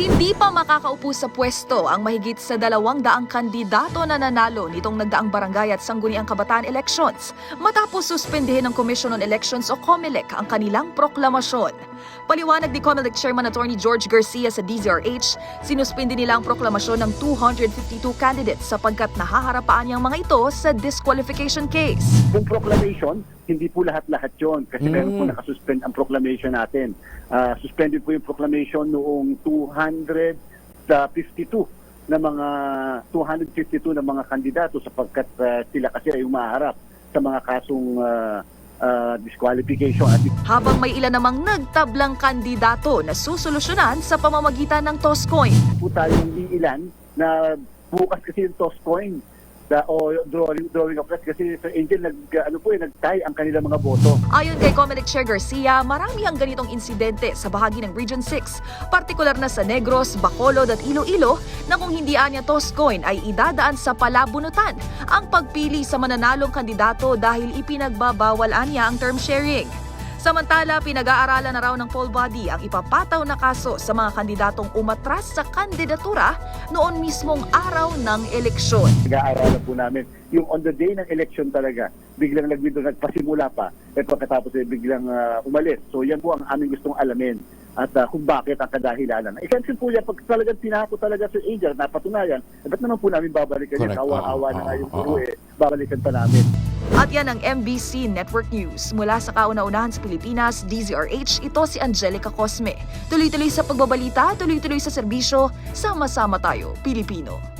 Hindi pa makakaupo sa pwesto ang mahigit sa dalawang daang kandidato na nanalo nitong nagdaang barangay at sangguniang kabataan elections matapos suspendihin ng Commission on Elections o COMELEC ang kanilang proklamasyon. Paliwanag ni COMELEC Chairman Attorney George Garcia sa DZRH, sinuspindi nila ang proklamasyon ng 252 candidates sapagkat nahaharapaan niyang mga ito sa disqualification case. Yung proclamation, hindi po lahat-lahat yon kasi Mm. meron po nakasuspend ang proclamation natin. Ah, suspended po yung proclamation noong 252 na mga 252 na mga kandidato sapagkat ah, sila kasi ay umaharap sa mga kasong ah, ah, disqualification at Habang may ilan namang nagtablang kandidato na susolusyonan sa pamamagitan ng toss coin. po tayong iilan na bukas kasi yung toss coin da, o drawing, drawing of press kasi Angel nag, ano po, eh, nag-tie ang kanilang mga boto. Ayon kay Comelec Chair Garcia, marami ang ganitong insidente sa bahagi ng Region 6, partikular na sa Negros, Bacolod at Iloilo na kung hindi anya toss coin ay idadaan sa palabunutan ang pagpili sa mananalong kandidato dahil ipinagbabawal anya ang term sharing. Samantala, pinag-aaralan na raw ng poll body ang ipapataw na kaso sa mga kandidatong umatras sa kandidatura noon mismong araw ng eleksyon. Nag-aaralan po namin yung on the day ng election talaga, biglang nag-withdraw, nagpasimula pa, at pagkatapos ay biglang ah, umalis. So yan po ang aming gustong alamin at ah, kung bakit ang kadahilanan. Essential po yan, pag talagang tinako talaga si Angel, napatunayan, eh, ba't naman po namin babalikan? Correct. Kawa-awa Oo, na nga yung puro oo. eh, babalikan pa namin. At yan ang MBC Network News. Mula sa kauna-unahan sa Pilipinas, DZRH, ito si Angelica Cosme. Tuloy-tuloy sa pagbabalita, tuloy-tuloy sa serbisyo, sama-sama tayo, Pilipino.